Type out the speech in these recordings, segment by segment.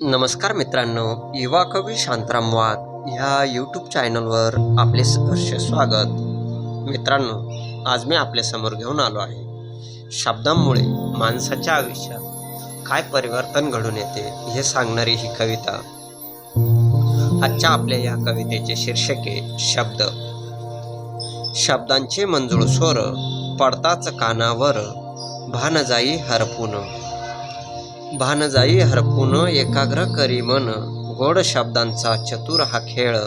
नमस्कार मित्रांनो युवा कवी शांताराम वाघ ह्या यूट्यूब चॅनलवर आपले सहर्ष स्वागत. मित्रांनो आज मी आपल्यासमोर घेऊन आलो आहे. शब्दांमुळे माणसाच्या आयुष्यात काय परिवर्तन घडून येते हे सांगणारी ही कविता. आजच्या आपल्या या कवितेचे शीर्षके शब्द. शब्दांचे मंजूळ स्वर पडताच कानावर भान जाई हरपून. भानजाई हरपून एकाग्र करी मन. गोड शब्दांचा चतुर हा खेळ.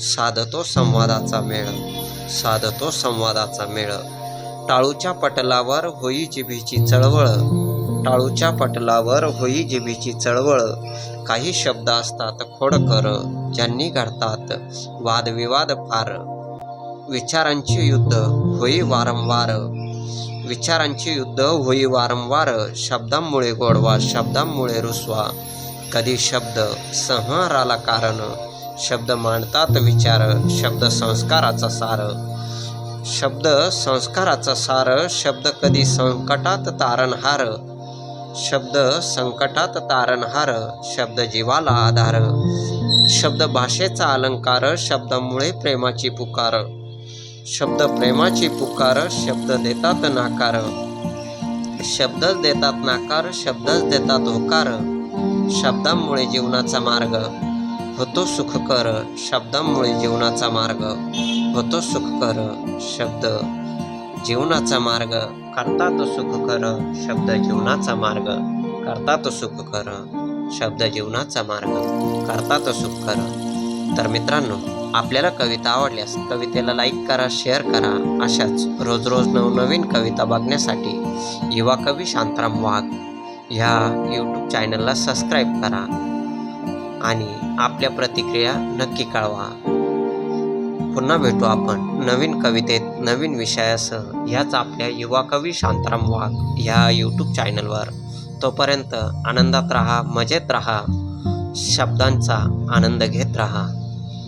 साधतो संवादाचा मेळ. साधतो संवादाचा मेळ. टाळूच्या पटलावर होई जिभीची चळवळ. टाळूच्या पटलावर होई जिभीची चळवळ. काही शब्द असतात खोडकर ज्यांनी घडतात वादविवाद फार विचारांची युद्ध होई वारंवार. विचारांचे युद्ध होई वारंवार शब्दांमुळे गोडवा शब्दांमुळे रुसवा. कधी शब्द संहाराला कारण शब्द मांडतात विचार शब्द संस्काराचा सार. शब्द संस्काराचा सार शब्द कधी संकटात तारणहार. शब्द संकटात तारणहार शब्द जीवाला आधार. शब्द भाषेचा अलंकार शब्दामुळे प्रेमाची पुकार. शब्द प्रेमाची पुकार शब्द देतात नाकार. शब्द देतात नाकार शब्दच देतात होकार. शब्दांमुळे जीवनाचा मार्ग होतो सुखकर शब्दांमुळे जीवनाचा मार्ग होतो सुखकर. शब्द जीवनाचा मार्ग करता तो सुखकर शब्द जीवनाचा मार्ग करता तो सुखकर. शब्द जीवनाचा मार्ग करता तो सुखकर. तर मित्रांनो आपल्याला कविता आवडल्यास कवितेला लाईक करा शेअर करा. अशाच रोज रोज नवनवीन कविता बघण्यासाठी युवा कवी शांताराम वाघ ह्या यूट्यूब चॅनलला सबस्क्राईब करा आणि आपल्या प्रतिक्रिया नक्की कळवा. पुन्हा भेटू आपण नवीन कवितेत नवीन विषयासह. ह्याच आपल्या युवा कवी शांताराम वाघ ह्या यूट्यूब चॅनलवर तोपर्यंत आनंदात राहा मजेत राहा. शब्दांचा आनंद घेत राहा.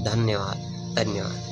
धन्यवाद. धन्यवाद.